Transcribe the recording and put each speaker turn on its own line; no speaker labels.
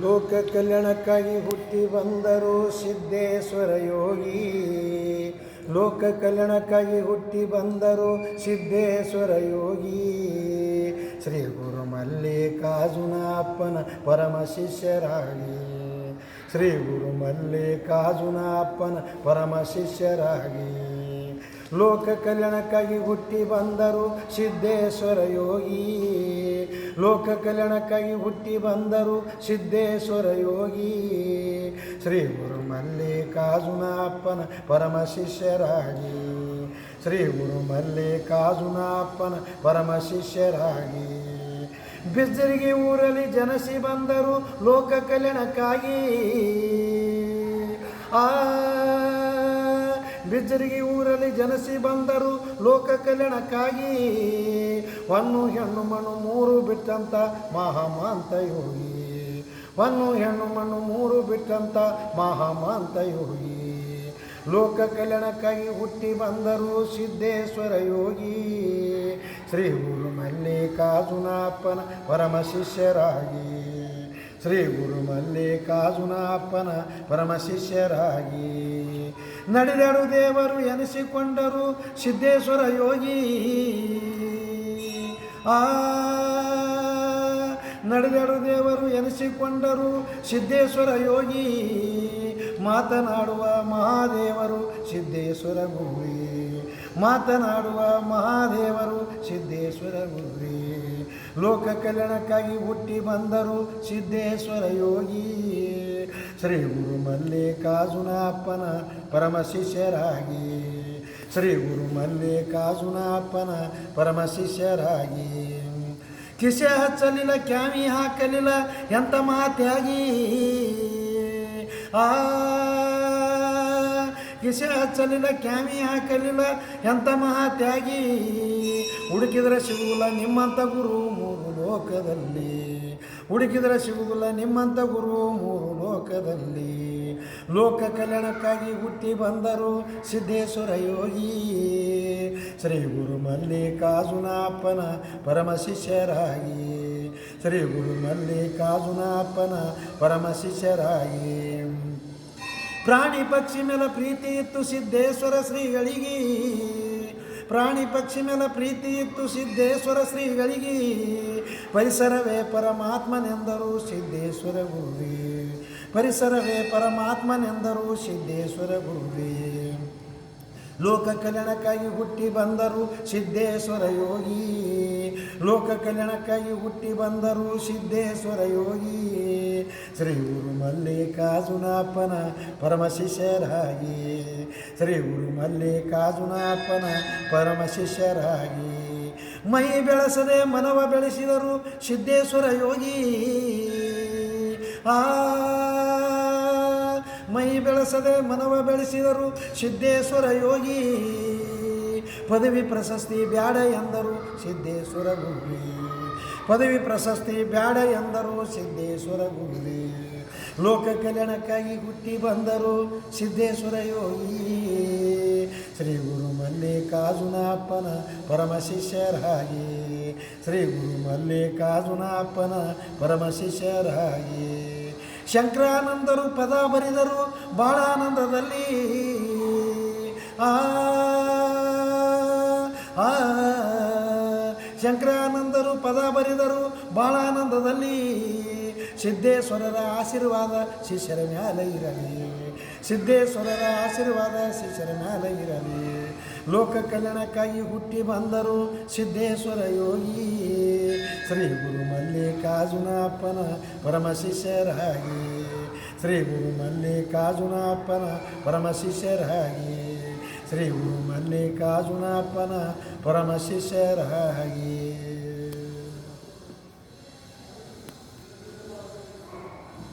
ಲೋಕ ಕಲ್ಯಾಣಕ್ಕಾಗಿ ಹುಟ್ಟಿ ಬಂದರು ಸಿದ್ದೇಶ್ವರ ಯೋಗಿ. ಲೋಕ ಕಲ್ಯಾಣಕ್ಕಾಗಿ ಹುಟ್ಟಿ ಬಂದರು ಸಿದ್ದೇಶ್ವರ ಯೋಗಿ. ಶ್ರೀ ಗುರು ಮಲ್ಲಿಕಾರ್ಜುನ ಅಪ್ಪನ ಪರಮ ಶಿಷ್ಯರಾಗಿ. ಶ್ರೀ ಗುರು ಮಲ್ಲಿಕಾರ್ಜುನ ಅಪ್ಪನ ಪರಮ ಶಿಷ್ಯರಾಗಿ. ಲೋಕ ಕಲ್ಯಾಣಕ್ಕಾಗಿ ಹುಟ್ಟಿ ಬಂದರು ಸಿದ್ದೇಶ್ವರ ಯೋಗಿ. ಲೋಕ ಕಲ್ಯಾಣಕ್ಕಾಗಿ ಹುಟ್ಟಿ ಬಂದರು ಸಿದ್ದೇಶ್ವರ ಯೋಗಿ. ಶ್ರೀ ಗುರು ಮಲ್ಲಿಕಾರ್ಜುನ ಅಪ್ಪನ ಪರಮ ಶಿಷ್ಯರಾಗಿ. ಶ್ರೀ ಗುರು ಮಲ್ಲಿಕಾರ್ಜುನ ಅಪ್ಪನ ಪರಮ ಶಿಷ್ಯರಾಗಿ. ಬಿಜ್ಜರಿಗೆ ಊರಲ್ಲಿ ಜನಸಿ ಬಂದರು ಲೋಕ ಕಲ್ಯಾಣಕ್ಕಾಗಿ. ಆ ಬಿಜ್ಜರಿಗೆ ಊರಲ್ಲಿ ಜನಸಿ ಬಂದರು ಲೋಕ ಕಲ್ಯಾಣಕ್ಕಾಗಿ. ಹೊನ್ನು ಹೆಣ್ಣು ಮಣ್ಣು ಮೂರು ಬಿಟ್ಟಂತ ಮಹಾಮಾಂತ ಯೋಗಿ ಹೊನ್ನು ಹೆಣ್ಣು ಮಣ್ಣು ಮೂರು ಬಿಟ್ಟಂತ ಮಹಾಮಾಂತ ಯೋಗಿ ಲೋಕ ಕಲ್ಯಾಣಕ್ಕಾಗಿ ಹುಟ್ಟಿ ಬಂದರು ಸಿದ್ದೇಶ್ವರ ಯೋಗಿ. ಶ್ರೀ ಗುರು ಮಲ್ಲಿಕಾರ್ಜುನಪ್ಪನ ಪರಮ ಶಿಷ್ಯರಾಗಿ. ಶ್ರೀ ಗುರು ಮಲ್ಲಿಕಾರ್ಜುನಪ್ಪನ ಪರಮ ಶಿಷ್ಯರಾಗಿ. ನಡೆದರು ದೇವರು ಎನಿಸಿಕೊಂಡರು ಸಿದ್ದೇಶ್ವರ ಯೋಗಿ. ಆ ನಡೆದರು ದೇವರು ಎನಿಸಿಕೊಂಡರು ಸಿದ್ದೇಶ್ವರ ಯೋಗಿ. ಮಾತನಾಡುವ ಮಹಾದೇವರು ಸಿದ್ದೇಶ್ವರ ಗುರಿ ಮಾತನಾಡುವ ಮಹಾದೇವರು ಸಿದ್ದೇಶ್ವರ ಗುರುವೇ. ಲೋಕ ಕಲ್ಯಾಣಕ್ಕಾಗಿ ಹುಟ್ಟಿ ಬಂದರು ಸಿದ್ದೇಶ್ವರ ಯೋಗಿ. ಶ್ರೀ ಗುರು ಮಲ್ಲಿಕಾರ್ಜುನಪ್ಪನ ಪರಮ ಶಿಷ್ಯರಾಗಿ. ಶ್ರೀ ಗುರು ಮಲ್ಲಿಕಾರ್ಜುನಪ್ಪನ ಪರಮ ಶಿಷ್ಯರಾಗಿ. ಕಿಸೆ ಹಚ್ಚಲಿಲ್ಲ, ಕ್ಯಾಮಿ ಹಾಕಲಿಲ್ಲ ಎಂಥ ಮಾತ್ಯಾಗಿ? ಆ ಕಿಸೆ ಹಚ್ಚಲಿಲ್ಲ, ಕ್ಯಾಮಿ ಹಾಕಲಿಲ್ಲ ಎಂಥ ಮಹಾ ತ್ಯಾಗಿ? ಹುಡುಕಿದರೆ ಸಿಗುವುದಿಲ್ಲ ನಿಮ್ಮಂಥ ಗುರು ಮೂರು ಲೋಕದಲ್ಲಿ. ಹುಡುಕಿದರೆ ಸಿಗುವುದಿಲ್ಲ ನಿಮ್ಮಂಥ ಗುರು ಮೂರು ಲೋಕದಲ್ಲಿ. ಲೋಕ ಕಲ್ಯಾಣಕ್ಕಾಗಿ ಹುಟ್ಟಿ ಬಂದರು ಸಿದ್ದೇಶ್ವರ ಯೋಗಿ. ಶ್ರೀ ಗುರು ಮಲ್ಲಿಕಾರ್ಜುನಪ್ಪನ ಪರಮ ಶಿಷ್ಯರಾಗಿ. ಶ್ರೀ ಗುರು ಮಲ್ಲಿಕಾರ್ಜುನಪ್ಪನ ಪರಮ ಶಿಷ್ಯರಾಗಿ. ಪ್ರಾಣಿ ಪಕ್ಷಿ ಮೇಲೆ ಪ್ರೀತಿ ಇತ್ತು ಸಿದ್ದೇಶ್ವರ ಶ್ರೀಗಳಿಗೆ. ಪ್ರಾಣಿ ಪಕ್ಷಿ ಮೇಲೆ ಪ್ರೀತಿ ಇತ್ತು ಸಿದ್ದೇಶ್ವರ ಶ್ರೀಗಳಿಗೆ. ಪರಿಸರವೇ ಪರಮಾತ್ಮನೆಂದರು ಸಿದ್ದೇಶ್ವರ ಗುರುವೇ. ಪರಿಸರವೇ ಪರಮಾತ್ಮನೆಂದರು ಸಿದ್ದೇಶ್ವರ ಗುರುವೇ. ಲೋಕ ಕಲ್ಯಾಣಕ್ಕಾಗಿ ಹುಟ್ಟಿ ಬಂದರು ಸಿದ್ದೇಶ್ವರ ಯೋಗಿ. ಲೋಕ ಕಲ್ಯಾಣಕ್ಕಾಗಿ ಹುಟ್ಟಿ ಬಂದರು ಸಿದ್ದೇಶ್ವರ ಯೋಗಿ. ಶ್ರೀ ಗುರು ಮಲ್ಲಿಕಾರ್ಜುನಪ್ಪನ ಪರಮ ಶಿಷ್ಯರಾಗಿ. ಶ್ರೀ ಗುರು ಮಲ್ಲಿಕಾರ್ಜುನಪ್ಪನ ಪರಮ ಶಿಷ್ಯರಾಗಿ. ಮೈ ಬೆಳೆಸದೆ ಮನವ ಬೆಳೆಸಿದರು ಸಿದ್ದೇಶ್ವರ ಯೋಗಿ. ಆ ಮೈ ಬೆಳೆಸದೆ ಮನವ ಬೆಳೆಸಿದರು. ಸಿದ್ದೇಶ್ವರ ಯೋಗಿ, ಪದವಿ ಪ್ರಶಸ್ತಿ ಬ್ಯಾಡ ಎಂದರು ಸಿದ್ದೇಶ್ವರ ಗುರುವಿ. ಪದವಿ ಪ್ರಶಸ್ತಿ ಬ್ಯಾಡ ಎಂದರು ಸಿದ್ದೇಶ್ವರ ಗುರುವಿ. ಲೋಕ ಕಲ್ಯಾಣಕ್ಕಾಗಿ ಹುಟ್ಟಿ ಬಂದರು ಸಿದ್ದೇಶ್ವರ ಯೋಗಿ. ಶ್ರೀ ಗುರು ಮಲ್ಲಿಕಾರ್ಜುನಪ್ಪನ ಪರಮ ಶಿಷ್ಯರಾಗಿ. ಶ್ರೀ ಗುರು ಮಲ್ಲಿಕಾರ್ಜುನಪ್ಪನ ಪರಮ ಶಿಷ್ಯರಾಗಿ. ಶಂಕರಾನಂದರು ಪದ ಬರಿದರು ಭಾಳ ಆನಂದದಲ್ಲಿ ಆ ಶಂಕರಾನಂದರು ಪದ ಬರಿದರು ಭಾಳ ಆನಂದದಲ್ಲಿ ಸಿದ್ದೇಶ್ವರರ ಆಶೀರ್ವಾದ ಶಿಷ್ಯರ ಮ್ಯಾಲೆ ಇರಲಿ. ಸಿದ್ದೇಶ್ವರರ ಆಶೀರ್ವಾದ ಶಿಷ್ಯರ ಮ್ಯಾಲೆ ಇರಲಿ. ಲೋಕ ಕಲ್ಯಾಣಕ್ಕಾಗಿ ಹುಟ್ಟಿ ಬಂದರು ಸಿದ್ದೇಶ್ವರ ಯೋಗಿ ಶ್ರೀ ಗುರು ಮಲ್ಲಿಕಾರ್ಜುನಪ್ಪನ ಪರಮ ಶಿಷ್ಯರಾಗಿ ಶ್ರೀ ಗುರು ಮಲ್ಲಿಕಾರ್ಜುನಪ್ಪನ ಪರಮ ಶಿಷ್ಯರಾಗಿ ಶ್ರೀ ಗುರು ಮಲ್ಲಿಕಾರ್ಜುನಪ್ಪನ ಪರಮ ಶಿಷ್ಯರಾಗಿ